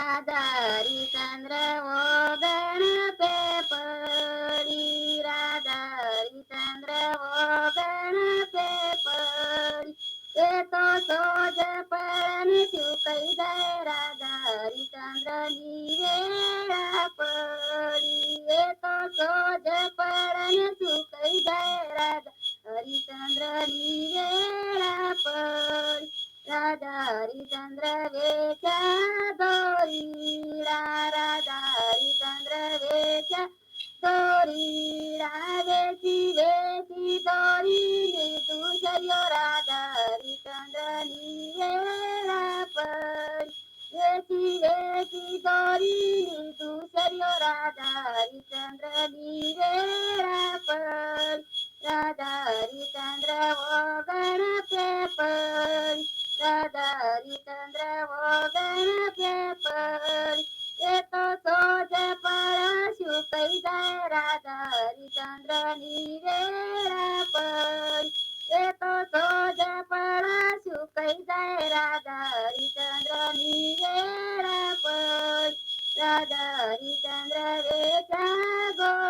દારી ચંદ્ર ઓગણ પે પડી રાધારી ચંદ્ર ઓગણ પે પડી એ તો સોજ પણ શું કહી દે રાધારી ચંદ્ર ની વેળા પડી એ તો સોજ પણ શું કહી દે રાધા હરિચંદ્ર ની વેળા પડી રાધા હરિચંદ્ર વેચા Torina de ti, de ti, torina, tu ya llorada, y candaliera, pan. De ti, de ti, torina, tu ya llorada, y candaliera, pan. Radari tandra vogana pepan. Radari tandra. Radha हरिचंद्र निवेळा पण. येतो तो जपळा सुखै राधा हरिचंद्र निवेळा पण. राधा हरिचंद्र वेचा गो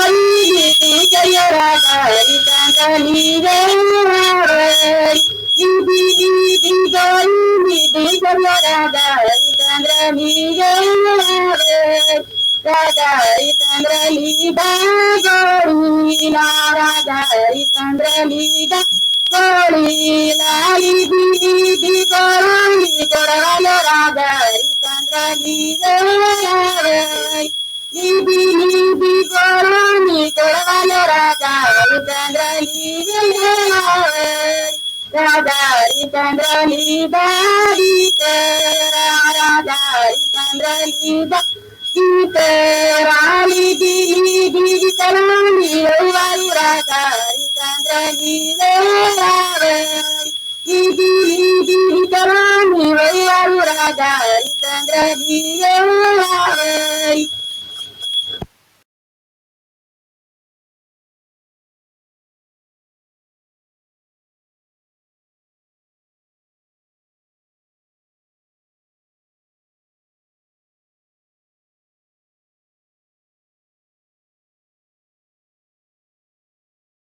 dari Tanganigara Ibi ibi gari ibi gariara dari Tanganigara Dari Tanganigara Gorinara dari Tanganigara Gorina ibi ibi gari gariara dari Tanganigara ni kolagana raga itandra ni raga itandra ni bari raga itandra ni ba Iterali di di di kalani waru raga itandra ni raga di di di di kalani